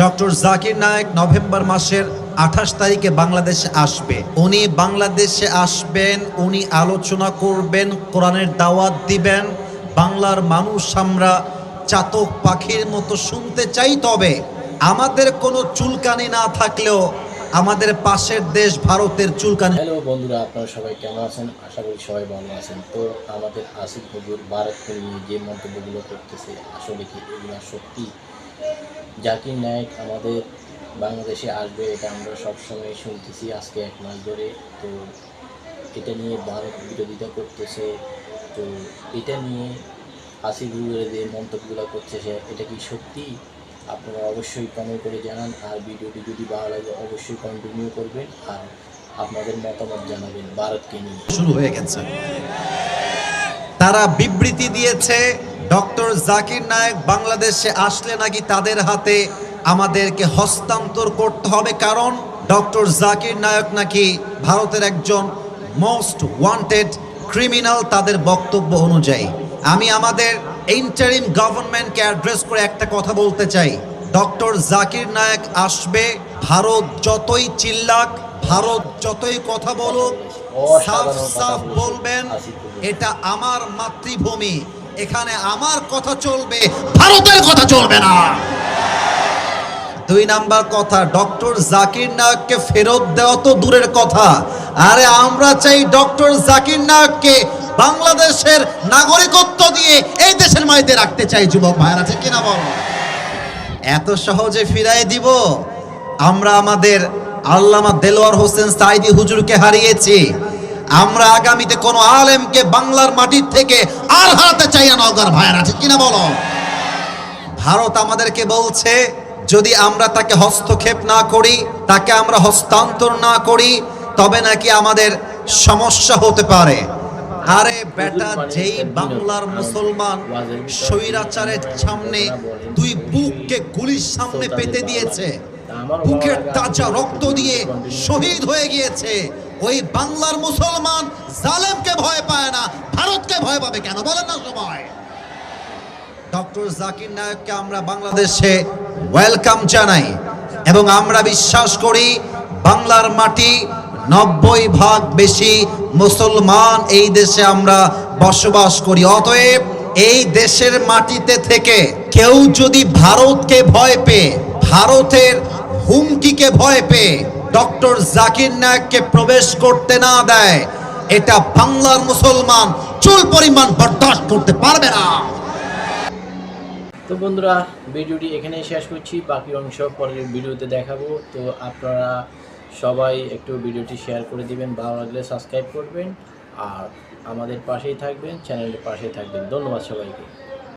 Doctor Zakir Naik November মাসের আঠাশ তারিখে বাংলাদেশে আসবে। উনি বাংলাদেশে আসবেন, উনি আলোচনা করবেন, কোরআনের দাওয়াত দিবেন। বাংলার মানুষ আমরা চাতক পাখির মতো শুনতে চাই, তবে আমাদের কোনো চুলকানি না থাকলেও আমাদের পাশের দেশ ভারতের চুলকানি হ্যালো বন্ধুরা, আপনারা সবাই কেমন আছেন? আশা করি সবাই ভালো আছেন। তো আমাদের আসিফ হুজুর ভারতকে নিয়ে যে মন্তব্যগুলো করতেছে, আসলে কি এগুলো সত্যি? জাকির নায়ক আমাদের বাংলাদেশে আসবে, এটা আমরা সবসময় শুনতেছি আজকে এক মাস ধরে। তো এটা নিয়ে ভারত বিরোধিতা করতেছে। তো এটা নিয়ে আসিফ হুজুরের যে মন্তব্যগুলো করছে সে। এটা কি সত্যি? আপনারা অবশ্যই কমেন্ট করে জানান। আর ভিডিওটি যদি ভালো লাগে, অবশ্যই কন্টিনিউ করবেন। আর আপনাদের মতামত জানাবেন ভারতকে নিয়ে। শুরু হয়ে গেছে। তারা বিবৃতি দিয়েছে ডক্টর জাকির নায়ক বাংলাদেশে আসলে নাকি তাদের হাতে আমাদেরকে হস্তান্তর করতে হবে? কারণ ডক্টর জাকির নায়ক নাকি ভারতের একজন মোস্ট ওয়ান্টেড ক্রিমিনাল তাদের বক্তব্য অনুযায়ী। আমি আমাদের ইন্টারিম গভর্নমেন্টকে অ্যাড্রেস করে একটা কথা বলতে চাই। ডক্টর জাকির নায়ক আসবে, ভারত যতই চিল্লাক, ভারত যতই কথা বলুক, সাফ সাফ বলবেন, এটা আমার মাতৃভূমি। এখানে আমার কথা চলবে, ভারতের কথা চলবে না। দুই নাম্বার কথা, ডক্টর জাকির নায়ককে ফেরত দেওয়া তো দূরের কথা। আরে আমরা চাই ডক্টর জাকির নায়ককে বাংলাদেশের নাগরিকত্ব দিয়ে এই দেশের মাইতে রাখতে চাই, যুবক ভাইরা ঠিক কিনা বল? এত সহজে ফিরাই দিব? আমরা আমাদের আল্লামা দেলোয়ার হোসেন সাইদি হুজুরকে হারিয়েছি। আমরা আগামীতে কোন আলেমকে বাংলার মাটির থেকে আর হারাতে চাই না নগর ভাইরা ঠিক কিনা বলো? ভারত আমাদেরকে বলছে, যদি আমরা তাকে হস্তক্ষেপ না করি, তাকে আমরা হস্তান্তর না করি, তবে নাকি আমাদের সমস্যা হতে পারে। আরে বেটা, যেই বাংলার মুসলমান স্বৈরাচারের সামনে দুই বুককে গুলির সামনে পেতে দিয়েছে, বুকের তাজা রক্ত দিয়ে শহীদ হয়ে গিয়েছে ওই বাংলার মুসলমান জালেমকে ভয় পায় না, ভারতকে ভয় পাবে কেন? বলেন না সবাই। ডক্টর জাকির নায়ককে আমরা বাংলাদেশে ওয়েলকাম জানাই এবং আমরা বিশ্বাস করি বাংলার মাটি নব্বই ভাগ বেশি মুসলমান এই দেশে আমরা বসবাস করি। অতএব এই দেশের মাটিতে থেকে কেউ যদি ভারতকে ভয় পেয়ে, ভারতের হুমকিকে ভয় পেয়ে ডক্টর জাকির নায়ককে প্রবেশ করতে না দেয়। এটা বাংলার মুসলমান চুল পরিমাণ বরদাস্ত করতে পারবে না। তো বন্ধুরা, ভিডিওটি এখানেই শেষ করছি। বাকি অংশ পরের ভিডিওতে দেখাবো। তো আপনারা সবাই একটু ভিডিওটি শেয়ার করে দিবেন, ভালো লাগলে সাবস্ক্রাইব করবেন। আর আমাদের পাশেই থাকবেন, চ্যানেলের পাশেই থাকবেন। ধন্যবাদ সবাইকে।